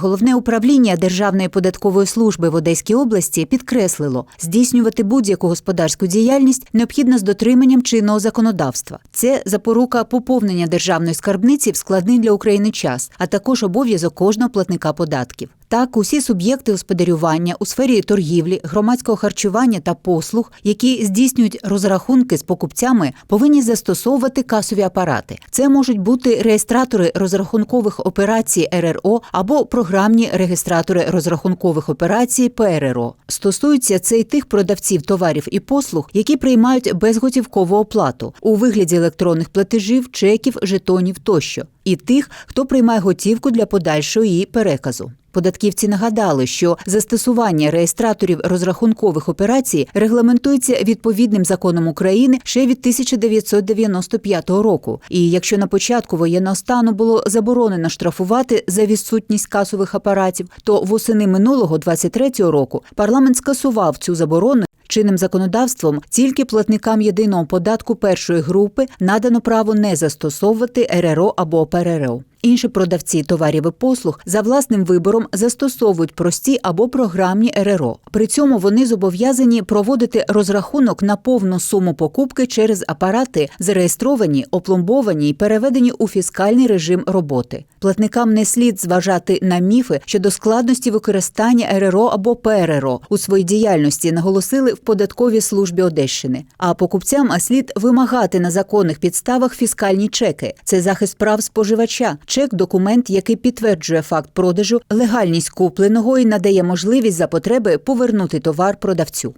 Головне управління Державної податкової служби в Одеській області підкреслило, здійснювати будь-яку господарську діяльність необхідно з дотриманням чинного законодавства. Це запорука поповнення державної скарбниці в складний для України час, а також обов'язок кожного платника податків. Так, усі суб'єкти господарювання у сфері торгівлі, громадського харчування та послуг, які здійснюють розрахунки з покупцями, повинні застосовувати касові апарати. Це можуть бути реєстратори розрахункових операцій РРО або програмні регістратори розрахункових операцій ПРРО. Стосується це й тих продавців товарів і послуг, які приймають безготівкову оплату у вигляді електронних платежів, чеків, жетонів тощо, і тих, хто приймає готівку для подальшого її переказу. Податківці нагадали, що застосування реєстраторів розрахункових операцій регламентується відповідним законом України ще від 1995 року. І якщо на початку воєнного стану було заборонено штрафувати за відсутність касових апаратів, то восени минулого 23-го року парламент скасував цю заборону. Чинним законодавством тільки платникам єдиного податку першої групи надано право не застосовувати РРО або ПРРО. Інші продавці товарів і послуг за власним вибором застосовують прості або програмні РРО. При цьому вони зобов'язані проводити розрахунок на повну суму покупки через апарати, зареєстровані, опломбовані і переведені у фіскальний режим роботи. Платникам не слід зважати на міфи щодо складності використання РРО або ПРРО у своїй діяльності, наголосили в податковій службі Одещини. А покупцям слід вимагати на законних підставах фіскальні чеки. Це захист прав споживача. Чек документ, який підтверджує факт продажу, легальність купленого і надає можливість за потреби повернути товар продавцю.